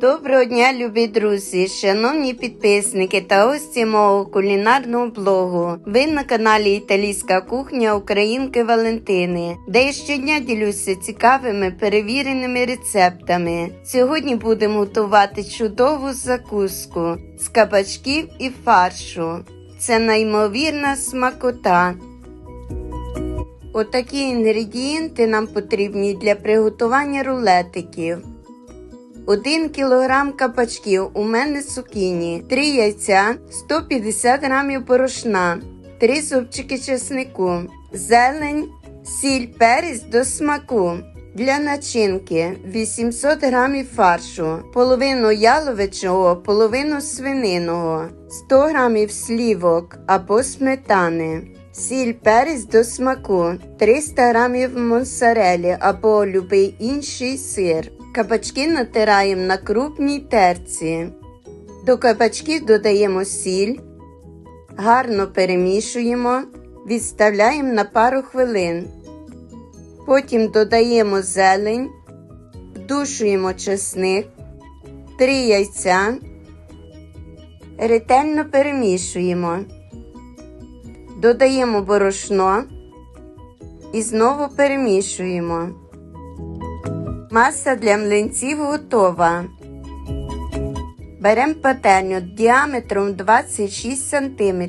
Доброго дня, любі друзі, шановні підписники та гості мого кулінарного блогу. Ви на каналі Італійська кухня Українки Валентини, де я щодня ділюся цікавими перевіреними рецептами. Сьогодні будемо готувати чудову закуску з кабачків і фаршу. Це неймовірна смакота. Отакі інгредієнти нам потрібні для приготування рулетиків. 1 кг кабачків у мене цукіні, 3 яйця, 150 г борошна, 3 зубчики чеснику, зелень, сіль перець до смаку. Для начинки 800 г фаршу, половину яловичого, половину свининого, 100 г слівок або сметани. Сіль перець до смаку, 300 г моцарелі або любий інший сир. Кабачки натираємо на крупній терці. До кабачків додаємо сіль, гарно перемішуємо, відставляємо на пару хвилин. Потім додаємо зелень, вдушуємо чесник, 3 яйця, ретельно перемішуємо, додаємо борошно і знову перемішуємо. Маса для млинців готова. Беремо пательню діаметром 26 см.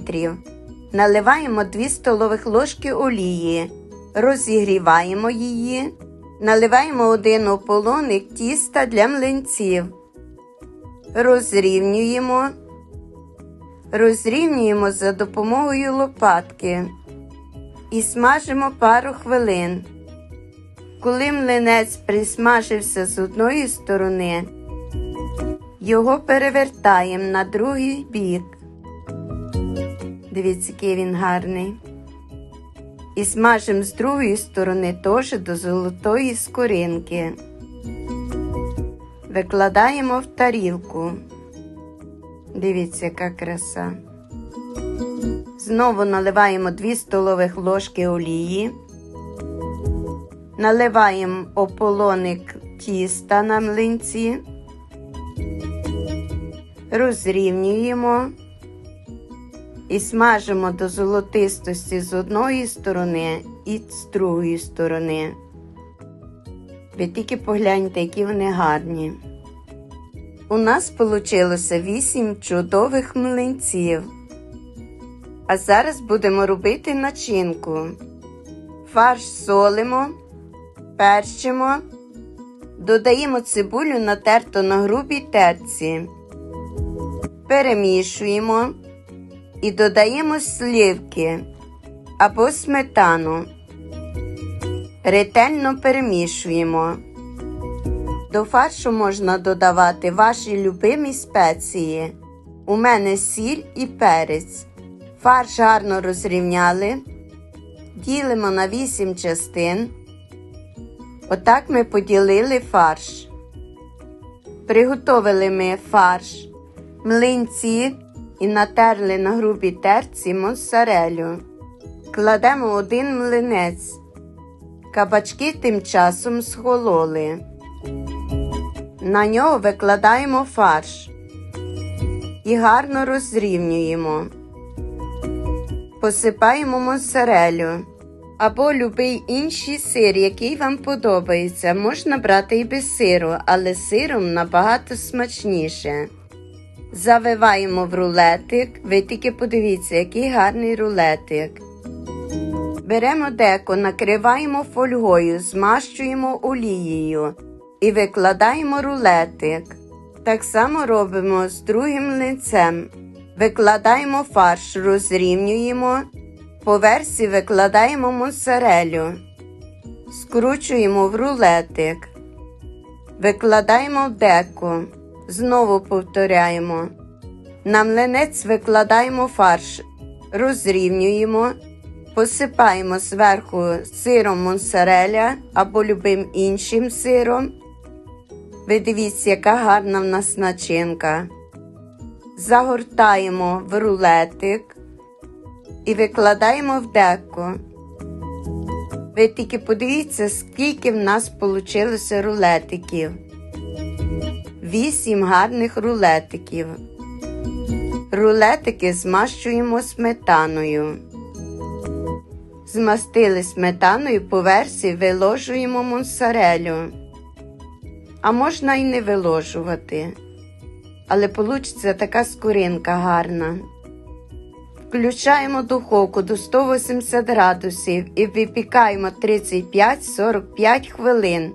Наливаємо 2 столових ложки олії. Розігріваємо її. Наливаємо один ополоник тіста для млинців. Розрівнюємо. Розрівнюємо за допомогою лопатки. І смажимо пару хвилин. Коли млинець присмажився з одної сторони, його перевертаємо на другий бік. Дивіться, який він гарний. І смажимо з другої сторони теж до золотої скоринки. Викладаємо в тарілку. Дивіться, яка краса. Знову наливаємо 2 столових ложки олії. Наливаємо ополоник тіста на млинці, розрівнюємо і смажимо до золотистості з одної сторони і з другої сторони. Ви тільки погляньте, які вони гарні. У нас вийшло 8 чудових млинців. А зараз будемо робити начинку. Фарш солимо перчимо, додаємо цибулю натерту на грубій терці, перемішуємо і додаємо сливки або сметану. Ретельно перемішуємо. До фаршу можна додавати ваші любимі спеції. У мене сіль і перець. Фарш гарно розрівняли. Ділимо на 8 частин. Отак ми поділили фарш. Приготовили ми фарш, млинці і натерли на грубій терці моцарелю. Кладемо один млинець. Кабачки тим часом схололи. На нього викладаємо фарш і гарно розрівнюємо. Посипаємо моцарелю або любий інший сир, який вам подобається. Можна брати і без сиру, але сиром набагато смачніше. Завиваємо в рулетик. Ви тільки подивіться, який гарний рулетик. Беремо деко, накриваємо фольгою, змащуємо олією і викладаємо рулетик. Так само робимо з другим лицем. Викладаємо фарш, розрівнюємо по версі викладаємо моцарелю, скручуємо в рулетик, викладаємо в деку, знову повторяємо. На млинець викладаємо фарш, розрівнюємо, посипаємо зверху сиром моцареля або любим іншим сиром. Ви дивіться, яка гарна в нас начинка. Загортаємо в рулетик і викладаємо в деко. Ви тільки подивіться, скільки в нас вийшло рулетиків. 8 гарних рулетиків. Рулетики змащуємо сметаною. Змастили сметаною по версії виложуємо моцарелю. А можна і не виложувати. Але получиться така скоринка гарна. Включаємо духовку до 180 градусів і випікаємо 35-45 хвилин.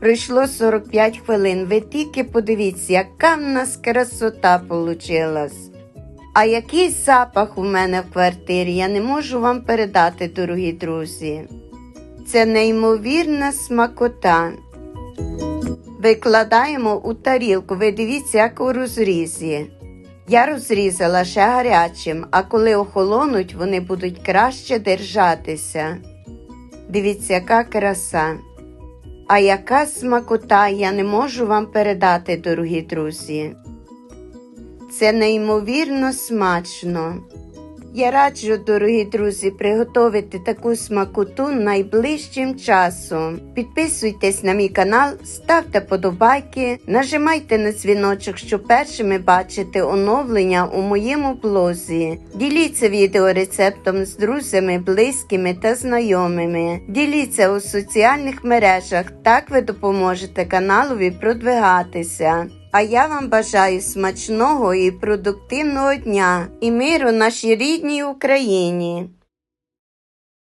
Пройшло 45 хвилин. Ви тільки подивіться, яка в нас красота получилась. А який запах у мене в квартирі, я не можу вам передати, дорогі друзі. Це неймовірна смакота. Викладаємо у тарілку, ви дивіться, як у розрізі. Я розрізала ще гарячим, а коли охолонуть, вони будуть краще держатися. Дивіться, яка краса. А яка смакота я не можу вам передати, дорогі друзі. Це неймовірно смачно. Я раджу, дорогі друзі, приготувати таку смакоту найближчим часом. Підписуйтесь на мій канал, ставте подобайки, нажимайте на дзвіночок, щоб першими бачити оновлення у моєму блозі. Діліться відео рецептом з друзями, близькими та знайомими. Діліться у соціальних мережах, так ви допоможете каналові продвигатися. А я вам бажаю смачного і продуктивного дня і миру нашій рідній Україні.